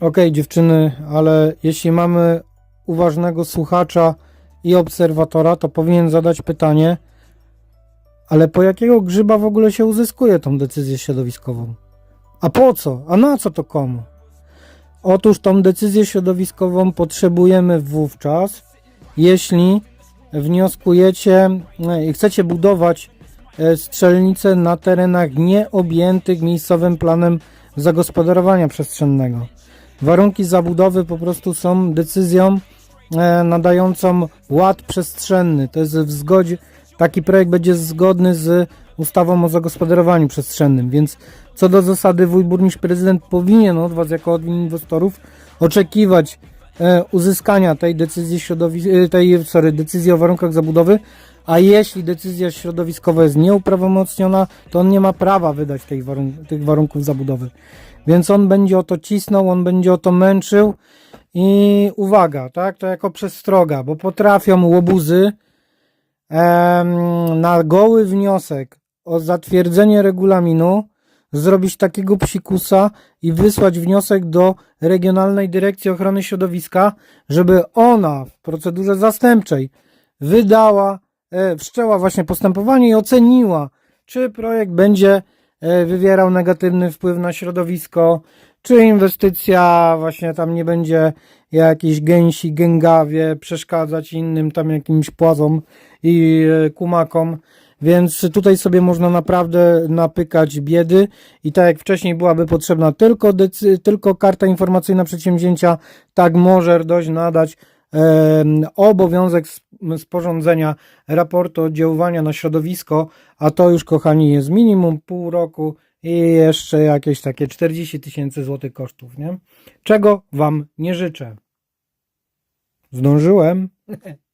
Okej, dziewczyny, ale jeśli mamy uważnego słuchacza i obserwatora, to powinien zadać pytanie, ale po jakiego grzyba w ogóle się uzyskuje tą decyzję środowiskową? A po co? A na co to komu? Otóż tą decyzję środowiskową potrzebujemy wówczas, jeśli wnioskujecie e, i chcecie budować e, strzelnice na terenach nieobjętych miejscowym planem zagospodarowania przestrzennego. Warunki zabudowy po prostu są decyzją e, nadającą ład przestrzenny. To jest w zgodzie, taki projekt będzie zgodny z ustawą o zagospodarowaniu przestrzennym, więc co do zasady wuj burmistrz prezydent powinien od Was jako od inwestorów oczekiwać e, uzyskania tej decyzji środowi- tej, sorry, decyzji o warunkach zabudowy, a jeśli decyzja środowiskowa jest nieuprawomocniona, to on nie ma prawa wydać tej warun- tych warunków zabudowy. Więc on będzie o to cisnął, on będzie o to męczył i uwaga, tak, to jako przestroga, bo potrafią łobuzy em, na goły wniosek o zatwierdzenie regulaminu zrobić takiego psikusa i wysłać wniosek do Regionalnej Dyrekcji Ochrony Środowiska, żeby ona w procedurze zastępczej wydała, wszczęła właśnie postępowanie i oceniła, czy projekt będzie e, wywierał negatywny wpływ na środowisko, czy inwestycja właśnie tam nie będzie jakiejś gęsi, gęgawie przeszkadzać innym tam jakimś płazom i e, kumakom. Więc tutaj sobie można naprawdę napykać biedy i tak jak wcześniej byłaby potrzebna tylko, tylko karta informacyjna przedsięwzięcia, tak może RDOŚ nadać obowiązek sp- sporządzenia raportu oddziaływania na środowisko, a to już kochani jest minimum pół roku i jeszcze jakieś takie 40 tysięcy złotych kosztów, nie? Czego Wam nie życzę. Zdążyłem.